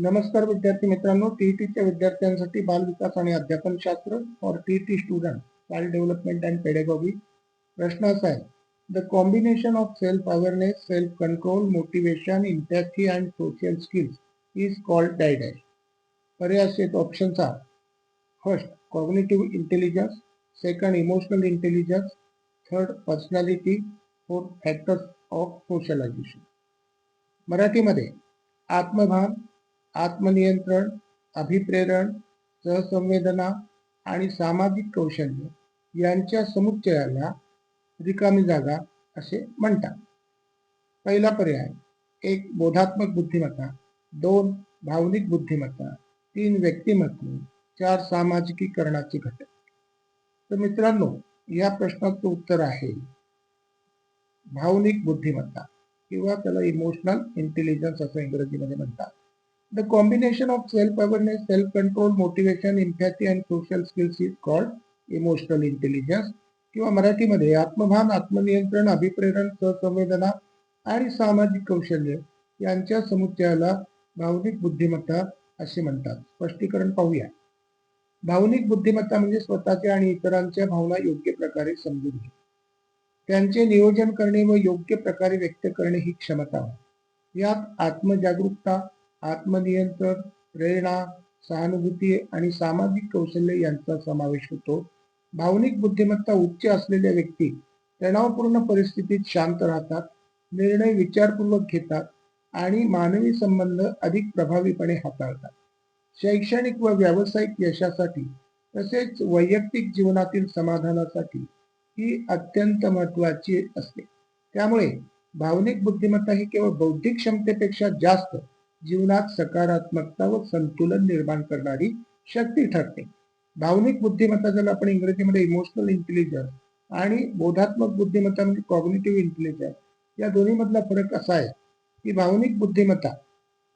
नमस्कार विद्यार्थी मित्रांनो टीईटीच्या विद्यार्थ्यांसाठी बाल विकास आणि अध्यापन शास्त्र for TET student child development and pedagogy प्रश्न असा आहे the combination of self awareness self control motivation empathy and social skills is called डायडॅश पर्याय असे options are first cognitive intelligence second emotional intelligence third personality fourth factors of socialization मराठीमध्ये आत्मभान आत्मनियंत्रण अभिप्रेरण सहसंवेदना आणि सामाजिक कौशल्य यांच्या समुच्चयाला रिकामी जागा असे म्हणतात. पहिला पर्याय एक बोधात्मक बुद्धिमत्ता दोन भावनिक बुद्धिमत्ता तीन व्यक्तिमत्व चार सामाजिकीकरणाचे घटक. तर मित्रांनो या प्रश्नाचं उत्तर आहे भावनिक बुद्धिमत्ता किंवा त्याला इमोशनल इंटेलिजन्स असं इंग्रजीमध्ये म्हणतात. The combination of self awareness self control motivation empathy and social skills is called emotional intelligence किंवा मराठीमध्ये आत्मभान आत्मनियंत्रण अभिप्रेरण सहसंवेदना आणि सामाजिक कौशल्य यांच्या समुच्चयाला भावनिक बुद्धिमत्ता असे म्हणतात. स्पष्टीकरण पाहूया. भावनिक बुद्धिमत्ता म्हणजे स्वतःच्या आणि इतरांच्या भावना योग्य प्रकारे समजून घेणे. त्यांचे नियोजन करणे व योग्य प्रकारे व्यक्त करणे ही क्षमता. यात आत्मजागरूकता आत्मनियंत्रण प्रेरणा सहानुभूती आणि सामाजिक कौशल्य यांचा समावेश होतो. भावनिक बुद्धिमत्ता उच्च असलेल्या व्यक्ती तणावपूर्ण परिस्थितीत शांत राहतात निर्णय विचारपूर्वक घेतात आणि मानवी संबंध अधिक प्रभावीपणे हाताळतात. शैक्षणिक व व्यावसायिक यशासाठी तसेच वैयक्तिक जीवनातील समाधानासाठी ही अत्यंत महत्वाची असते. त्यामुळे भावनिक बुद्धिमत्ता ही केवळ बौद्धिक क्षमतेपेक्षा जास्त जीवनात सकारात्मकता व संतुलन निर्माण करणारी शक्ती ठरते. भावनिक बुद्धिमत्ता ज्याला आपण इंग्रजीमध्ये इमोशनल इंटेलिजन्स आणि बोधात्मक बुद्धिमत्ता म्हणजे कॉग्नेटिव्ह इंटेलिजन्स या दोन्ही मधला फरक असा आहे की भावनिक बुद्धिमत्ता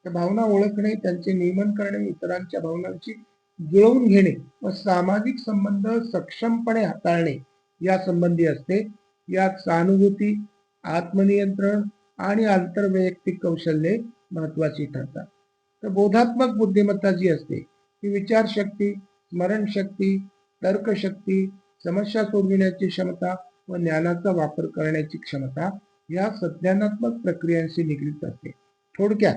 त्या भावना ओळखणे त्यांचे नियमन करणे इतरांच्या भावनांची जुळवून घेणे व सामाजिक संबंध सक्षमपणे हाताळणे या संबंधी असते. यात सहानुभूती आत्मनियंत्रण आणि आंतरवैयक्तिक कौशल्ये महत्वाची ठरतात. तर बोधात्मक बुद्धिमत्ता जी असते ती विचारशक्ती स्मरणशक्ती तर्कशक्ती समस्या सोडविण्याची क्षमता व ज्ञानाचा वापर करण्याची क्षमता या संज्ञानात्मक प्रक्रियांशी निगडीत असते. थोडक्यात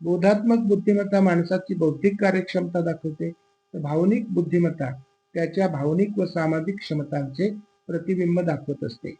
बोधात्मक बुद्धिमत्ता माणसाची बौद्धिक कार्यक्षमता दाखवते. तर भावनिक बुद्धिमत्ता त्याच्या भावनिक व सामाजिक क्षमतांचे प्रतिबिंब दाखवत असते.